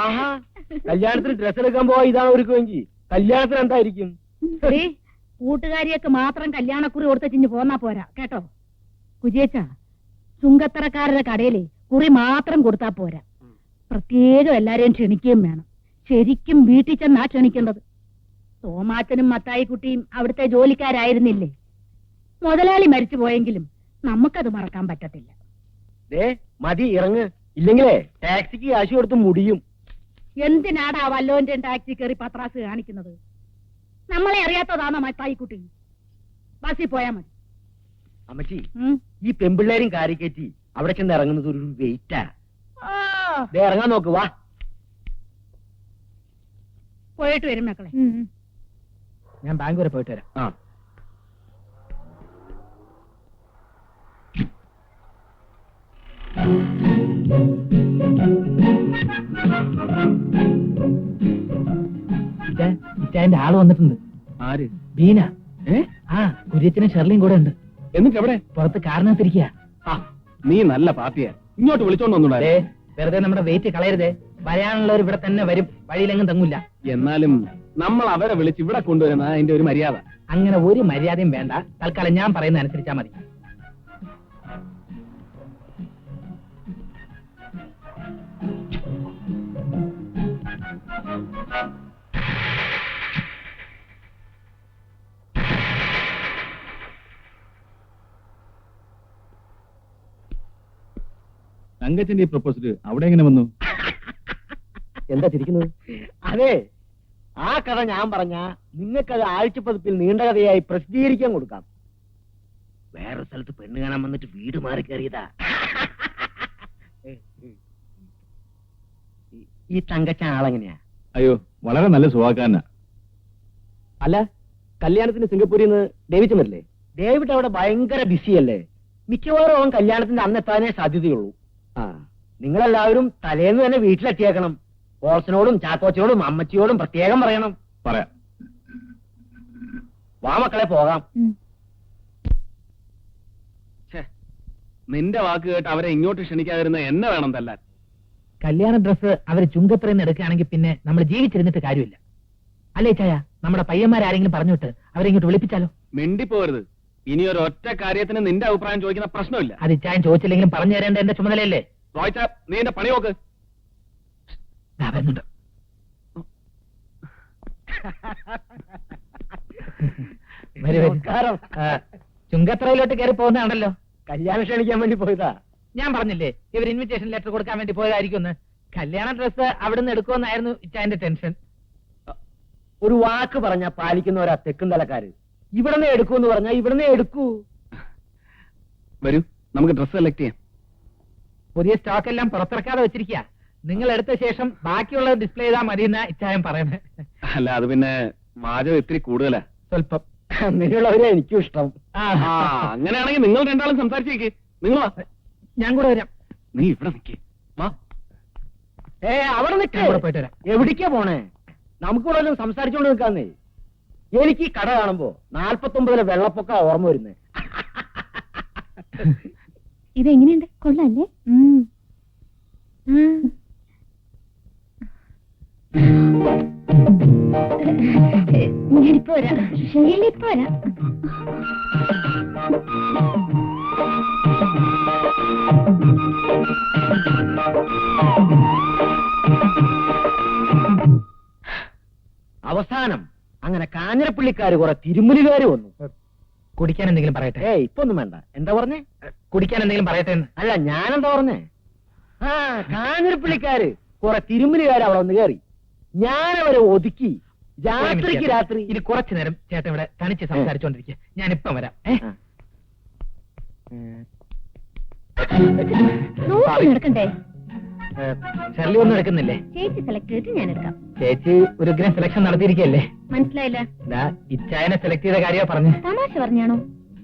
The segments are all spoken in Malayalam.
ആഹാ കല്യാണത്തിന് ഡ്രസ് എടുക്കാൻ പോവാ ഇതാണ് ഒരുക്കുമെങ്കിൽ കല്യാണത്തിന് എന്തായിരിക്കും? ദേ, കൂട്ടുകാരിയൊക്കെ മാത്രം കല്യാണക്കുറി കൊടുത്ത ചിഞ്ഞ് പോന്നാ പോരാ കേട്ടോ? കുജിയച്ച ചുങ്കത്തറക്കാരുടെ കടയിലെ കുറി മാത്രം കൊടുത്താ പോരാ. പ്രത്യേകം എല്ലാരെയും ക്ഷണിക്കുകയും വേണം. ശരിക്കും വീട്ടിൽ ചെന്നാ ക്ഷണിക്കേണ്ടത്. തോമാച്ചനും മത്തായിക്കുട്ടിയും അവിടുത്തെ ജോലിക്കാരായിരുന്നില്ലേ? മുതലാളി മരിച്ചു പോയെങ്കിലും നമുക്കത് മറക്കാൻ പറ്റത്തില്ല. ദേ മതി ഇറങ്ങ്. ഇല്ലെങ്കിലേ ടാക്സിക്ക് കാശ് കൊടുത്ത് മുടിയും. എന്തിനാടാ വല്ലോന്റെ ടാക്സി കയറി പത്രാസ് കാണിക്കുന്നത്? നമ്മളെ അറിയാത്തതാണോ മത്തായിക്കുട്ടി ബസ്സിൽ പോയാ മതി. അമ്മച്ചി ഉം. ഈ പെമ്പിള്ളേരും കാറി കയറ്റി അവിടെ ചെന്ന് ഇറങ്ങുന്നത് ഒരു വെയിറ്റാ. ആ, ദേ ഇറങ്ങാൻ നോക്ക് വാ. പോയിട്ട് വരും മക്കളെ. ഞാൻ ബാങ്ക് വരെ പോയിട്ട് വരാം. ആ. ഇച്ചായന്റെ ആൾ വന്നിട്ടുണ്ട്. ആര്? ബീന. ഏഹ് ആ കുര്യത്തിനും ഷെർലിയും കൂടെ ഉണ്ട്. എന്നിട്ട് എവിടെ പുറത്ത് കാരണത്തിരിക്കുക നീ നല്ല പാർട്ടിയാ. ഇങ്ങോട്ട് വിളിച്ചോണ്ട് വന്നൂടാ. വെറുതെ നമ്മുടെ വെയിറ്റ് കളയരുതേ. വരാനുള്ളവർ ഇവിടെ തന്നെ വരും. വഴിയിലെങ്ങും തങ്ങൂല. എന്നാലും നമ്മൾ അവരെ വിളിച്ച് ഇവിടെ കൊണ്ടുവരുന്ന അതിന്റെ ഒരു മര്യാദ. അങ്ങനെ ഒരു മര്യാദയും വേണ്ട. തൽക്കാലം ഞാൻ പറയുന്ന അനുസരിച്ചാ മതി. തങ്കച്ചന്റെ ഈ പ്രപ്പോസൽ അവിടെ എങ്ങനെ വന്നു? എന്താ ചിരിക്കുന്നത്? അതെ ആ കഥ ഞാൻ പറഞ്ഞ നിങ്ങൾക്കത് ആഴ്ചപ്പതിപ്പിൽ നീണ്ട കഥയായി പ്രസിദ്ധീകരിക്കാൻ കൊടുക്കാം. വേറെ സ്ഥലത്ത് പെണ്ണ് കാണാൻ വന്നിട്ട് വീട് മാറി കയറിയതാ. ഈ- ഈ തങ്കച്ച ആളെങ്ങനെയാ? അയ്യോ വളരെ നല്ല സുഹാക്കാരനാ അല്ല കല്യാണത്തിന് സിംഗപ്പൂരിൽ നിന്ന് ഡേവിഡ് വരില്ലേ ഡേവിഡ് അവിടെ ഭയങ്കര ബിസിയല്ലേ? മിക്കവാറും അവൻ കല്യാണത്തിന്റെ അന്ന് എത്താനേ സാധ്യതയുള്ളൂ. ആ നിങ്ങളെല്ലാവരും തലേന്ന് തന്നെ വീട്ടിലെത്തിയേക്കണം. ബോസിനോടും ചാക്കോച്ചനോടും അമ്മച്ചിയോടും പ്രത്യേകം പറയണം. പറയാം. വാ മക്കളെ പോകാം. നിന്റെ വാക്ക് കേട്ട് അവരെ ഇങ്ങോട്ട് ക്ഷണിക്കാതിരുന്ന എന്നെ വേണം തല്ലാൻ. കല്യാണ ഡ്രസ്സ് അവർ ചുങ്കത്രയിൽ നിന്ന് എടുക്കുകയാണെങ്കിൽ പിന്നെ നമ്മൾ ജീവിച്ചിരുന്നിട്ട് കാര്യമില്ല. അല്ലേ ചായ? നമ്മുടെ പയ്യന്മാരാരെങ്കിലും പറഞ്ഞിട്ട് അവരെ ഇങ്ങോട്ട് വിളിപ്പിച്ചാലോ? മിണ്ടിപ്പോരുത്. ഇനി ഒരു ഒറ്റ കാര്യത്തിന് നിന്റെ അഭിപ്രായം ചോദിക്കുന്ന പ്രശ്നമില്ല. അത് ഇച്ചായൻ ചോദിച്ചില്ലെങ്കിലും പറഞ്ഞു തരേണ്ട എന്റെ ചുമതലയല്ലേ? റോയ്ച്ച നീ എന്റെ പണി നോക്ക്. ദാ വരുന്നുണ്ട്. വരൂ, വരൂ. നമസ്കാരം. ആ, ചുങ്കത്രയിലോട്ട് കയറി പോകുന്നതാണല്ലോ. കല്യാണം ക്ഷണിക്കാൻ വേണ്ടി പോയതാ. ഞാൻ പറഞ്ഞില്ലേ ഇവർ ഇൻവിറ്റേഷൻ ലെറ്റർ കൊടുക്കാൻ വേണ്ടി പോയതായിരിക്കും എന്ന്. കല്യാണ ഡ്രസ്സ് അവിടെ നിന്ന് എടുക്കുമെന്നായിരുന്നു ഇച്ചായന്റെ ടെൻഷൻ ഒരു വാക്ക് പറഞ്ഞ പാലിക്കുന്നവരാ തെക്കും തലക്കാര് ഇവിടുന്ന് എടുക്കൂന്ന് പറഞ്ഞാ ഇവിടുന്ന് എടുക്കൂ. വരൂ നമുക്ക് ഡ്രസ് സെലക്ട് ചെയ്യാം. പുതിയ സ്റ്റോക്ക് എല്ലാം പുറത്തിറക്കാതെ വെച്ചിരിക്കുക നിങ്ങൾ എടുത്ത ശേഷം ബാക്കിയുള്ളത് ഡിസ്പ്ലേ ചെയ്താൽ മതി എന്നാ ഇച്ചായം പറയുന്നത് അല്ല അത് പിന്നെ വാചകം ഇത്തിരി കൂടുതലാ. സ്വല്പം. അങ്ങനെയുള്ളവരെ എനിക്കും ഇഷ്ടം. ആ, അങ്ങനെയാണെങ്കിൽ നിങ്ങൾ രണ്ടാളും സംസാരിച്ചേക്ക് നിങ്ങൾ വാ ഞാൻ കൂടെ വരാം. നീ ഇവിടെ നിൽക്കേ വാ. ഏ അവിടെ നിൽക്ക് പോയിട്ട് വരാം. എവിടേക്കാ പോണേ? നമുക്കിവിടെ സംസാരിച്ചോണ്ട് നിൽക്കാന്നേ. എനിക്ക് ഈ കട കാണുമ്പോ നാൽപ്പത്തൊമ്പതിലെ വെള്ളപ്പൊക്ക ഓർമ്മ വരുന്നേ. ഇതെങ്ങനെയുണ്ട്? കൊള്ളല്ലേ? ഞാനിപ്പോ വരാം. ശൈലിപ്പോ വരാം. കാഞ്ഞിരപ്പള്ളിക്കാര് കുറെ തിരുമുലുകാര് വന്നു. കുടിക്കാൻ എന്തെങ്കിലും പറയട്ടെ? ഏയ് ഇപ്പൊ ഒന്നും വേണ്ട. എന്താ പറഞ്ഞേ? കുടിക്കാൻ എന്തെങ്കിലും പറയട്ടെ എന്ന്. അല്ല ഞാനെന്താ പറഞ്ഞേ? ആ കാഞ്ഞിരപ്പള്ളിക്കാര് കുറെ തിരുമുലുകാര് അവിടെ വന്ന് കയറി ഞാനവരെ ഒതുക്കി. രാത്രിക്ക് രാത്രി. ഇനി കുറച്ചു നേരം ചേട്ടൻ ഇവിടെ തനിച്ച് സംസാരിച്ചോണ്ടിരിക്കുക ഞാൻ ഇപ്പം വരാം. ഷെർലി ഒന്നും എടുക്കുന്നില്ലേ? ചേച്ചി സെലക്ട് ചെയ്തിട്ട് ഞാൻ എടുക്കാം. ചേച്ചി ഒരു ഗ്രാം സെലക്ഷൻ നടത്തിയിരിക്കല്ലേ മനസ്സിലായില്ല? ദാ ഇച്ചായനെ സെലക്ട് ചെയ്ത കാര്യ പറഞ്ഞു. തമാശ പറഞ്ഞാണോ?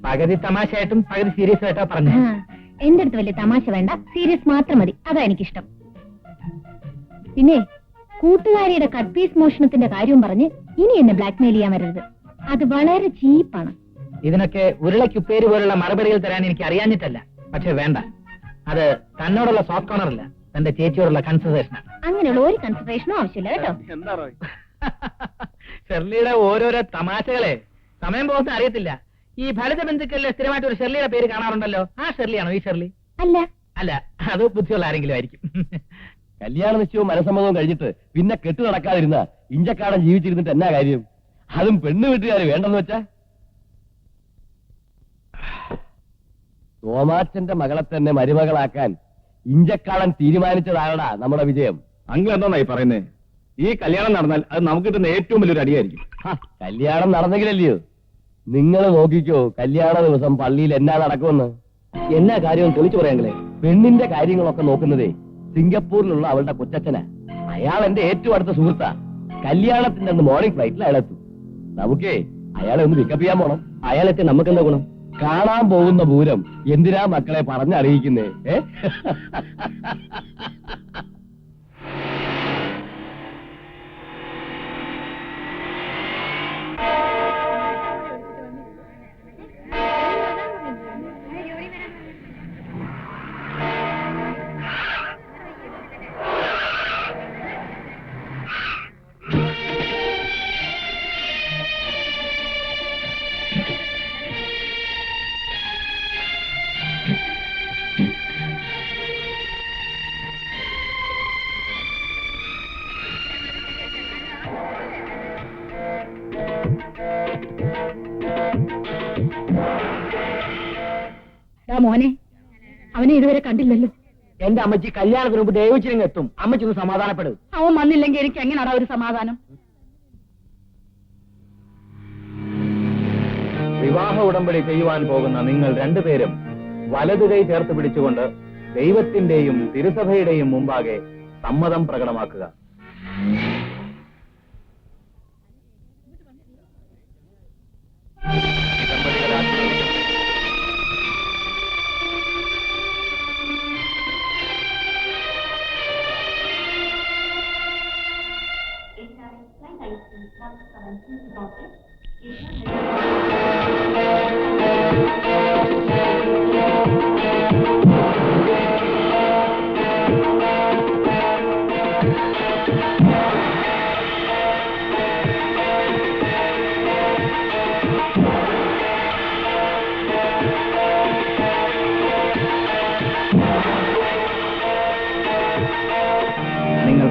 പകുതി തമാശയായിട്ടും പകുതി സീരിയസ് ആയിട്ടാ പറഞ്ഞു. എന്റെ അടുത്ത് വലിയ തമാശ വേണ്ട. സീരിയസ് മാത്രം മതി. അതാ എനിക്കിഷ്ടം. പിന്നെ കൂട്ടുകാരിയുടെ കട്ട് പീസ് മോഷണത്തിന്റെ കാര്യവും പറഞ്ഞ് ഇനി എന്നെ ബ്ലാക്ക്മെയിൽ ചെയ്യാൻ വരരുത്. അത് വളരെ ചീപ്പാണ്. ഇതിനൊക്കെ ഉരുളയ്ക്കുപ്പേര് പോലുള്ള മറുപടികൾ തരാൻ എനിക്ക് അറിയാഞ്ഞിട്ടല്ല. പക്ഷെ വേണ്ട. അത് തന്നോടുള്ള സോഫ്റ്റ് കോർണർ അല്ല. തന്റെ ചേച്ചിയോടുള്ള കൺസിഡറേഷൻ അങ്ങനെയുള്ള ഒരു കൺസിഡറേഷനും ആവശ്യമില്ല കേട്ടോ. എന്താ ഷെർലിയുടെ ഓരോരോ തമാശകളെ സമയം പോകുന്ന അറിയത്തില്ല. ഈ ഫലിത ബന്ധുക്കളിലെ സ്ഥിരമായിട്ട് ഒരു ഷെർലിയുടെ പേര് കാണാറുണ്ടല്ലോ. ആ ഷെർലിയാണോ ഈ ഷെർലി? അല്ല. അല്ല അത് ബുദ്ധിയുള്ള ആരെങ്കിലും ആയിരിക്കും. കല്യാണ നിശ്ചയവും മനസ്സമ്മതവും കഴിഞ്ഞിട്ട് പിന്നെ കെട്ടു നടക്കാതിരുന്ന ഇഞ്ചക്കാടൻ ജീവിച്ചിരുന്നിട്ട് എന്നാ കാര്യം? അതും പെണ്ണ് വീട്ടുകാർ വേണ്ടെന്ന് വെച്ചാ? തോമാച്ചന്റെ മകളെ തന്നെ മരുമകളാക്കാൻ ഇഞ്ചക്കാടൻ തീരുമാനിച്ചതാണടാ നമ്മുടെ വിജയം. അങ്ങനെ എന്താണായി പറയുന്നേ? ഈ കല്യാണം നടന്നാൽ അത് നമുക്ക് കിട്ടുന്ന ഏറ്റവും വലിയൊരു അടിയായിരിക്കും. കല്യാണം നടന്നെങ്കിലല്ലയോ? നിങ്ങൾ നോക്കിക്കോ കല്യാണ ദിവസം പള്ളിയിൽ എന്നാ നടക്കുമെന്ന്. എന്നാ കാര്യം തെളിച്ചു പറയാങ്ങളെ പെണ്ണിന്റെ കാര്യങ്ങളൊക്കെ നോക്കുന്നതേ സിംഗപ്പൂരിലുള്ള അവളുടെ കൊച്ചച്ഛനാ. അയാൾ എന്റെ ഏറ്റവും അടുത്ത സുഹൃത്താ. കല്യാണത്തിന്റെ അന്ന് മോർണിംഗ് ഫ്ലൈറ്റിൽ അയാളെത്തും. നമുക്കേ അയാളെ ഒന്ന് പിക്കപ്പ് ചെയ്യാൻ പോണം. അയാളെത്തി നമുക്ക് എന്താ ഗുണം? കാണാൻ പോകുന്ന പൂരം എന്തിനാ മക്കളെ പറഞ്ഞറിയിക്കുന്നേ? ഏ? അവനെ ഇതുവരെ കണ്ടില്ലല്ലോ. എന്റെ അമ്മച്ചി കല്യാണത്തിന് മുമ്പ് ദൈവച്ചിരിങ്ങ് എത്തും. അമ്മച്ചി ഒന്ന് സമാധാനപ്പെടും. അവൻ വന്നില്ലെങ്കിൽ എനിക്ക് എങ്ങനെയാടാ ഒരു സമാധാനം? വിവാഹ ഉടമ്പടി ചെയ്യുവാൻ പോകുന്ന നിങ്ങൾ രണ്ടുപേരും വലതു കൈ ചേർത്ത് പിടിച്ചുകൊണ്ട് ദൈവത്തിന്റെയും തിരുസഭയുടെയും മുമ്പാകെ സമ്മതം പ്രകടമാക്കുക.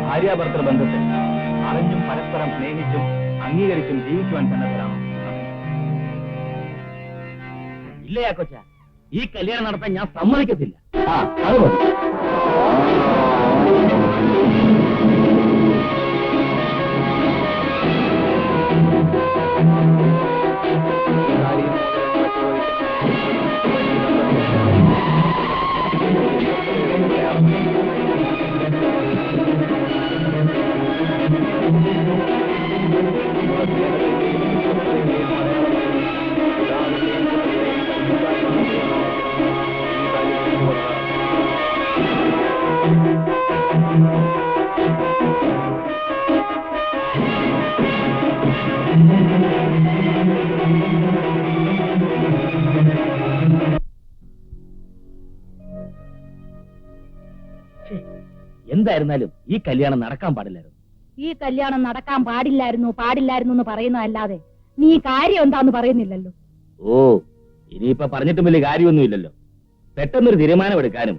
ഭാര്യാഭർത്തൃ ബന്ധത്തിൽ അറിഞ്ഞും പരസ്പരം സ്നേഹിച്ചും അംഗീകരിച്ചും ജീവിക്കുവാൻ സന്നദ്ധരാണോ ഇല്ലയാ കൊച്ച. ഈ കല്യാണം നടത്താൻ ഞാൻ സമ്മതിക്കത്തില്ല. ആ അത് മതി. എന്തായിരുന്നാലും ഈ കല്യാണം നടക്കാൻ പാടില്ലായിരുന്നു. ഈ കല്യാണം നടക്കാൻ പാടില്ലായിരുന്നു പാടില്ലായിരുന്നു എന്ന് പറയുന്നതല്ലാതെ നീ കാര്യം എന്താന്ന് പറയുന്നില്ലല്ലോ. ഓ ഇനിയിപ്പൊ പറഞ്ഞിട്ടും വലിയ കാര്യമൊന്നുമില്ലല്ലോ. പെട്ടെന്നൊരു തീരുമാനമെടുക്കാനും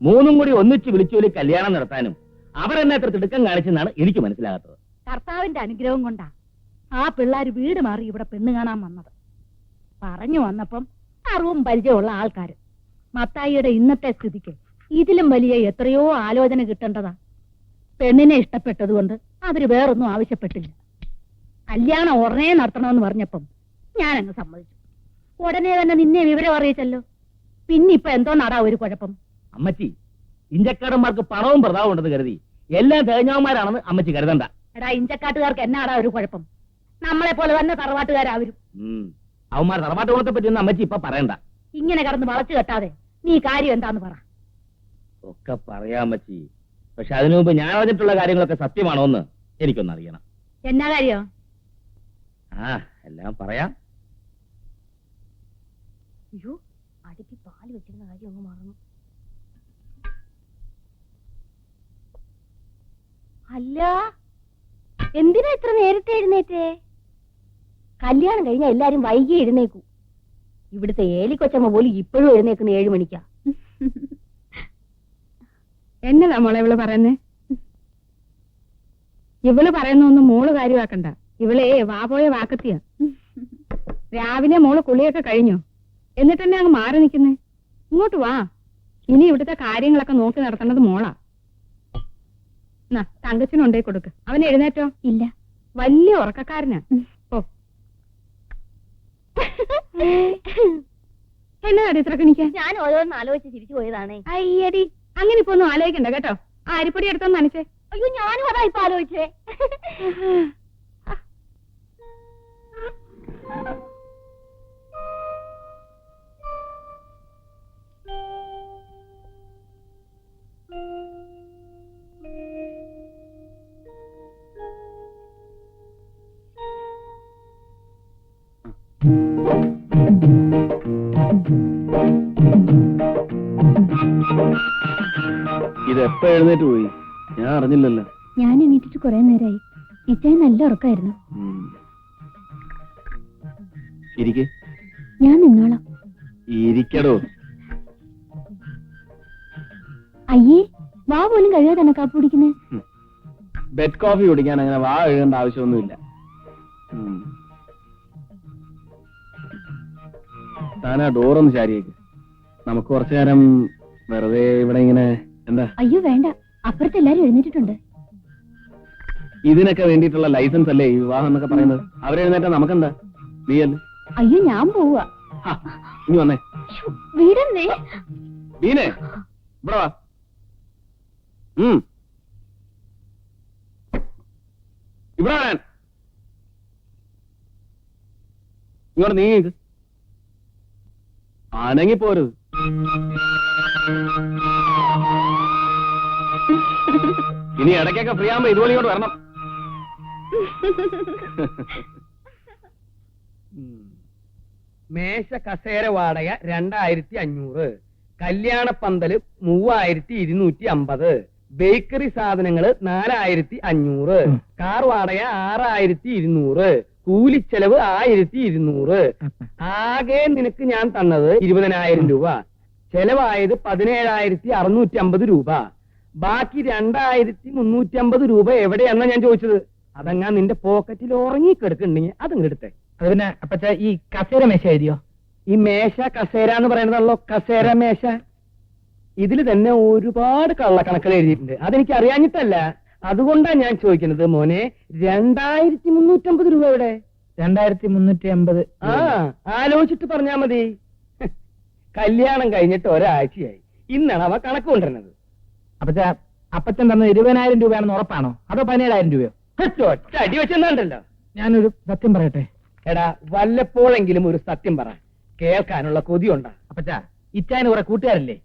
മൂന്നും കൂടി ഒന്നിച്ച് വിളിച്ചുപോലി കല്യാണം നടത്താനും അവരെന്നെ അത്ര തിടുക്കം കാണിച്ചെന്നാണ് എനിക്ക് മനസ്സിലാകാത്തത്. കർത്താവിന്റെ അനുഗ്രഹം കൊണ്ടാ ആ പിള്ളേര് വീട് മാറി ഇവിടെ പെണ്ണ് കാണാൻ വന്നത്. പറഞ്ഞു വന്നപ്പം അറിവും പരിചയമുള്ള ആൾക്കാര്. മത്തായിയുടെ ഇന്നത്തെ സ്ഥിതിക്ക് ഇതിലും വലിയ എത്രയോ ആലോചന കിട്ടേണ്ടതാ. പെണ്ണിനെ ഇഷ്ടപ്പെട്ടതുകൊണ്ട് അവർ വേറൊന്നും ആവശ്യപ്പെട്ടില്ല. കല്യാണം ഉടനെ നടത്തണമെന്ന് പറഞ്ഞപ്പം ഞാൻ അങ്ങ് സമ്മതിച്ചു. ഉടനെ തന്നെ നിന്നെ വിവരം അറിയിച്ചല്ലോ. പിന്നിപ്പൊ എന്തോ നടാ ഒരു കുഴപ്പം? അമ്മച്ചി ഇഞ്ചക്കാടന്മാർക്ക് പണവും പ്രതാവും ഉണ്ടെന്ന് കരുതി. എല്ലാം തേഞ്ഞവന്മാരാണെന്ന് അമ്മച്ചി കരുതണ്ട. എടാ ഇഞ്ചക്കാട്ടുകാർക്ക് എന്നാടാ ഒരു കുഴപ്പം? നമ്മളെ പോലെ തന്നെ തറവാട്ടുകാരാവരും. അവന്മാർ തറവാട്ട് കുളത്തെ പറ്റിയൊന്നും അമ്മച്ചി ഇപ്പൊ പറയണ്ട. ഇങ്ങനെ കടന്ന് വളച്ചു കെട്ടാതെ നീ കാര്യം എന്താന്ന് പറ. ഒക്കെ പറയാമച്ചി പക്ഷെ അതിനു മുമ്പ് ഞാൻ പറഞ്ഞിട്ടുള്ള കാര്യങ്ങളൊക്കെ സത്യമാണോ എന്ന് എനിക്കൊന്ന് അറിയണം. എന്നാ കാര്യോ? ആ എല്ലാം പറയാം. അയ്യോ അടുപ്പി പാൽ വെച്ചിരുന്ന കാര്യം അങ്ങ് മറന്നു. അല്ല എന്തിനാ ഇത്ര നേരത്തെ എഴുന്നേറ്റേ? കല്യാണം കഴിഞ്ഞ എല്ലാരും വൈകി എഴുന്നേക്കൂ. ഇവിടുത്തെ ഏലിക്കൊച്ചമ്മ പോലും ഇപ്പോഴും എഴുന്നേക്കുന്ന ഏഴു മണിക്കാ. എന്നതാ മോളെ ഇവൾ പറയുന്നേ? ഇവൾ പറയുന്നൊന്നും മോൾ കാര്യമാക്കണ്ട. ഇവളെ വാപോയ വാക്കത്തിയ. രാവിലെ മോൾ കുളിയൊക്കെ കഴിഞ്ഞോ. എന്നിട്ട് തന്നെ അങ്ങ് മാറി നിൽക്കുന്നേ? ഇങ്ങോട്ട് വാ. ഇനി ഇവിടുത്തെ കാര്യങ്ങളൊക്കെ നോക്കി നടത്തേണ്ടത് മോളാ. എന്നാ തങ്കച്ചിനുണ്ടേ കൊടുക്ക്. അവൻ എഴുന്നേറ്റോ? ഇല്ല. വലിയ ഉറക്കക്കാരനാ. ഓ എന്നാ ഇത്ര കണിക്കാൻ ഞാൻ ഓരോന്ന് ആലോചിച്ച് ചിരിച്ചു പോയതാണേ. അയ്യടി. അങ്ങനെ ഇപ്പൊ ഒന്നും ആലോചിക്കണ്ട കേട്ടോ. ആ അരിപ്പൊടി എടുത്തൊന്ന് നനച്ചേ. അയ്യോ ഞാനും അതാ ഇപ്പൊ ആലോചിച്ചേ. ഇത് എപ്പോ എഴുന്നേറ്റ് പോയി? ഞാൻ അറിഞ്ഞില്ലല്ലോ. ഞാൻ എണീറ്റിട്ട് കുറെ നേരമായി ഇച്ചായി നല്ല ഉറക്കായിരുന്നു. ഇരിക്കെ. ഞാൻ നിന്നോളാം. ഇരിക്കടോ. അയ്യേ വാ പോലും കഴിയാതെ തന്നെ കാപ്പ് കുടിക്കുന്നേ? ബെഡ് കോഫി കുടിക്കാൻ അങ്ങനെ വാ എഴുതേണ്ട ആവശ്യമൊന്നുമില്ല. താനാ ഡോറൊന്ന് ശാരിയേക്ക്. നമുക്ക് കുറച്ചു നേരം വെറുതെ ഇവിടെ ഇങ്ങനെ എന്താ? അയ്യോ വേണ്ട. അപ്പുറത്ത് എല്ലാരും എഴുന്നേറ്റിട്ടുണ്ട്. ഇതിനൊക്കെ വേണ്ടിയിട്ടുള്ള ലൈസൻസ് അല്ലേ ഈ വിവാഹം എന്നൊക്കെ പറയുന്നത്? അവരെഴുന്നേറ്റാ നമുക്കെന്താ? നീയല്ലേ അയ്യോ ഞാൻ പോവാ. ഇനി വന്നേ. വീടന്നേ. ബീനെ ഇവിടെ വാ. ഉം. ഇവിടെ വരാൻ ഇങ്ങോട്ട് നീങ്ങി അനങ്ങി പോരുത് ഇനി ഇടയ്ക്കൊക്കെ ഫ്രീ ആകുമ്പോ ഇതുപോലെ ഇങ്ങോട്ട് വരണം. മേശ കസേര വാടക രണ്ടായിരത്തി അഞ്ഞൂറ് കല്യാണപ്പന്തൽ മൂവായിരത്തി ഇരുന്നൂറ്റി അമ്പത് ബേക്കറി സാധനങ്ങൾ നാലായിരത്തി അഞ്ഞൂറ് കാർ വാടക ആറായിരത്തി ഇരുന്നൂറ് കൂലിച്ചെലവ് ആയിരത്തി ഇരുന്നൂറ് ആകെ നിനക്ക് ഞാൻ തന്നത് ഇരുപതിനായിരം രൂപ. ചെലവായത് പതിനേഴായിരത്തി അറുന്നൂറ്റി അമ്പത് രൂപ. ബാക്കി രണ്ടായിരത്തി മുന്നൂറ്റി അമ്പത് രൂപ എവിടെയാണെന്നാ ഞാൻ ചോദിച്ചത്? അതങ്ങാ നിന്റെ പോക്കറ്റിൽ ഉറങ്ങി കിടക്കുന്നുണ്ടെങ്കിൽ അതങ്ങ് എടുത്തേ. അത് പിന്നെ അപ്പച്ച ഈ കസേര മേശ എഴുതിയോ? ഈ മേശ കസേര എന്ന് പറയുന്നതല്ലോ കസേര മേശ. ഇതിൽ തന്നെ ഒരുപാട് കള്ളക്കണക്കുകൾ എഴുതിയിട്ടുണ്ട്. അതെനിക്ക് അറിയാഞ്ഞിട്ടല്ല. അതുകൊണ്ടാണ് ഞാൻ ചോദിക്കുന്നത് മോനെ രണ്ടായിരത്തി മുന്നൂറ്റമ്പത് രൂപ എവിടെ? രണ്ടായിരത്തി മുന്നൂറ്റി അമ്പത് ആ ആലോചിച്ചിട്ട് പറഞ്ഞാ മതി. കല്യാണം കഴിഞ്ഞിട്ട് ഒരാഴ്ചയായി. ഇന്നാണ് അവ കണക്ക് കൊണ്ടുവരുന്നത്. അപ്പച്ച അപ്പച്ചൻ തന്ന ഇരുപതിനായിരം രൂപയാണെന്ന് ഉറപ്പാണോ? അതോ പതിനേഴായിരം രൂപയോ? ഒറ്റ അടി വെച്ചെന്നാണ്ടല്ലോ ഞാനൊരു സത്യം പറയട്ടെ? എടാ വല്ലപ്പോഴെങ്കിലും ഒരു സത്യം പറ. കേൾക്കാനുള്ള കൊതിയുണ്ടാ? അപ്പച്ച ഇറ്റാന് കുറെ കൂട്ടുകാരല്ലേ?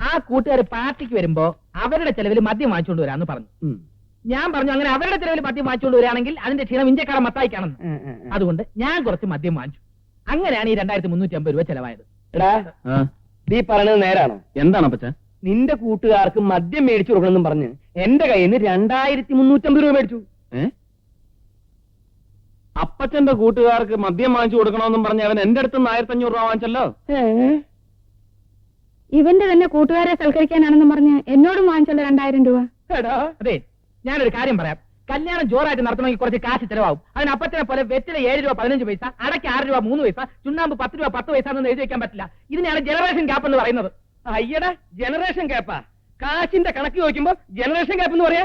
ആ കൂട്ടുകാർ പാർട്ടിക്ക് വരുമ്പോ അവരുടെ ചെലവിൽ മദ്യം വാങ്ങിച്ചുകൊണ്ട് വരാന്ന് പറഞ്ഞു. ഞാൻ പറഞ്ഞു അങ്ങനെ അവരുടെ ചെലവിൽ മദ്യം വാങ്ങിച്ചുകൊണ്ട് വരികയാണെങ്കിൽ അതിന്റെ ക്ഷീണം ഇന്ത്യക്കാരൻ മത്തായിക്കാണെന്ന്. അതുകൊണ്ട് ഞാൻ കുറച്ച് മദ്യം വാങ്ങിച്ചു. അങ്ങനെയാണ് ഈ രണ്ടായിരത്തി മുന്നൂറ്റി അമ്പത് രൂപ ചെലവായത്. എടാ ആ. നീ പറയുന്നത് നേരാണോ? എന്താണ് അപ്പച്ച നിന്റെ കൂട്ടുകാർക്ക് മദ്യം മേടിച്ചു കൊടുക്കണമെന്നും പറഞ്ഞ് എന്റെ കയ്യിൽ നിന്ന് രണ്ടായിരത്തി മുന്നൂറ്റമ്പത് രൂപ മേടിച്ചു. ഏ? അപ്പച്ചന്റെ കൂട്ടുകാർക്ക് മദ്യം വാങ്ങിച്ചു കൊടുക്കണമെന്നും പറഞ്ഞ് അവൻ എന്റെ അടുത്ത് നിന്ന് ആയിരത്തി അഞ്ഞൂറ് രൂപ വാങ്ങിച്ചല്ലോ? ഇവന്റെ തന്നെ കൂട്ടുകാരെ സൽക്കരിക്കാനാണെന്നും പറഞ്ഞ് എന്നോടും വാങ്ങിച്ചല്ലോ രണ്ടായിരം രൂപ. എടാ അതെ ഞാനൊരു കാര്യം പറയാം. കല്യാണം ജോറായിട്ട് നടത്തണമെങ്കിൽ കുറച്ച് കാശ് ചെലവാകും. അതിന് അപ്പത്തിനെ പോലെ വെറ്റില ഏഴ് രൂപ പതിനഞ്ച് പൈസ അടയ്ക്ക് ആറ് രൂപ മൂന്ന് പൈസ ചുണ്ണാമ്പ് പത്ത് രൂപ പത്ത് പൈസ എന്നൊന്നും എഴുതി വെക്കാൻ പറ്റില്ല. ഇതിനെയാണ് ജനറേഷൻ ഗ്യാപ്പ് എന്ന് പറയുന്നത്. അയ്യടെ ജനറേഷൻ ഗ്യാപ്പാ കാശിന്റെ കണക്ക് ചോദിക്കുമ്പോ ജനറേഷൻ ഗ്യാപ്പ് എന്ന് പറയാ?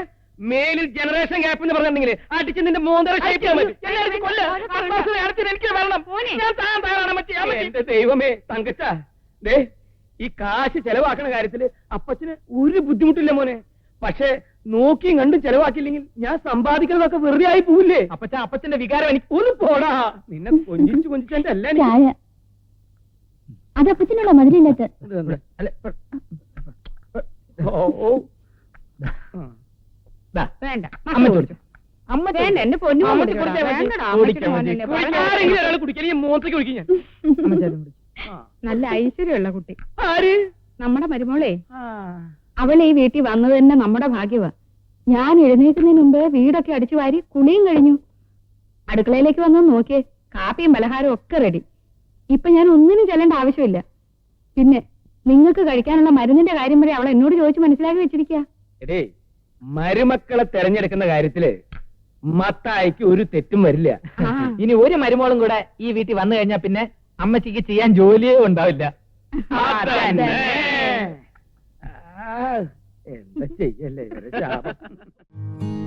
മേലിൽ ജനറേഷൻ ഗ്യാപ്പ് എന്ന് പറഞ്ഞിട്ടുണ്ടെങ്കിൽ അടിച്ച് നിന്റെ എന്നെ എനിക്ക് വരണം. ഞാൻ താൻ തയ്യാറാണ്. എന്റെ ദൈവമേ തങ്കച്ച. ദേ ഈ കാശ് ചെലവാക്കണ കാര്യത്തിൽ അപ്പച്ചന് ഒരു ബുദ്ധിമുട്ടില്ല മോനെ. പക്ഷെ നോക്കിയും കണ്ടും ചെലവാക്കില്ലെങ്കിൽ ഞാൻ സമ്പാദിക്കുന്നതൊക്കെ വെറുതെ ആയി പോവില്ലേ? അപ്പച്ച അപ്പച്ചന്റെ വികാരം എനിക്ക് ഒന്ന് പോടാ. നിന്നെ കൊഞ്ചിച്ചു കൊഞ്ചിച്ചെന്റെ അല്ല ചായ. അത് മധുരമില്ലാത്ത. വേണ്ട. അമ്മ ചോദിച്ചു അമ്മ വേണ്ട എന്റെ പൊന്നു. നല്ല ഐശ്വര്യമുള്ള കുട്ടി. നമ്മടെ നമ്മുടെ മരുമോളെ. ആ. അവൾ ഈ വീട്ടിൽ വന്നത് തന്നെ നമ്മുടെ ഭാഗ്യവാ. ഞാൻ എഴുന്നേക്കുന്നതിന് മുമ്പ് വീടൊക്കെ അടിച്ചു വാരി കുളിയും കഴിഞ്ഞു. അടുക്കളയിലേക്ക് വന്ന് നോക്കിയേ കാപ്പിയും പലഹാരവും ഒക്കെ റെഡി ഇപ്പൊ ഞാൻ ഒന്നിനും ചെല്ലേണ്ട ആവശ്യമില്ല. പിന്നെ നിങ്ങൾക്ക് കഴിക്കാനുള്ള മരുന്നിന്റെ കാര്യം വരെ അവൾ എന്നോട് ചോദിച്ച് മനസ്സിലാക്കി വെച്ചിരിക്കുക മരുമക്കളെ തെരഞ്ഞെടുക്കുന്ന കാര്യത്തിൽ മത്തായിക്ക് ഒരു തെറ്റും വരില്ല. ഇനി ഒരു മരുമോളും കൂടെ ഈ വീട്ടിൽ വന്നു കഴിഞ്ഞാൽ പിന്നെ അമ്മച്ചിക്ക് ചെയ്യാൻ ജോലിയേ ഉണ്ടാവില്ല. എന്താ ചെയ്യല്ലേ? ഇവരെ ശാപം